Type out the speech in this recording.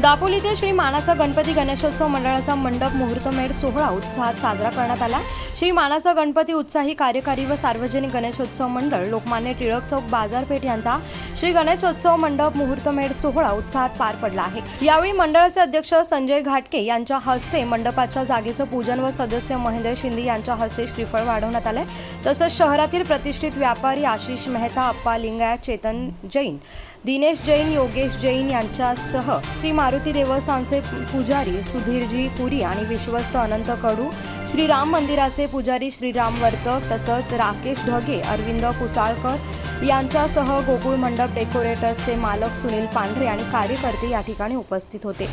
दापोली श्री मानाचा गणपती गणेशोत्सव मंडळाचा मंडप मुहूर्तमेढ सोहळा उत्साहात साजरा करण्यात आला. श्री मानाचा गणपती उत्साही कार्यकारी व सार्वजनिक गणेशोत्सव मंडळ लोकमान्य टिळक चौक बाजारपेठ यांचा श्री गणेशोत्सव मंडप मुहूर्तमेढ सोहळा उत्साहात पार पडला आहे. यावेळी मंडळाचे अध्यक्ष संजय घाटके यांच्या हस्ते मंडपाच्या जागेचं पूजन व सदस्य महेंद्र शिंदे यांच्या हस्ते श्रीफळ वाढवण्यात आले तसंच शहरातील प्रतिष्ठित व्यापारी आशिष मेहता अप्पा लिंगायत चेतन जैन दिनेश जैन योगेश जैन यांच्यासह श्री मारुती देवस्थानचे पुजारी सुधीरजी पुरी आणि विश्वस्त अनंत कडू श्री राम मंदिराचे पुजारी श्रीराम वर्तक तसंच राकेश ढगे अरविंद कुसाळकर यांच्यासह गोकुळ मंडप डेकोरेटर्सचे मालक सुनील पांढरे आणि कार्यकर्ते या ठिकाणी उपस्थित होते.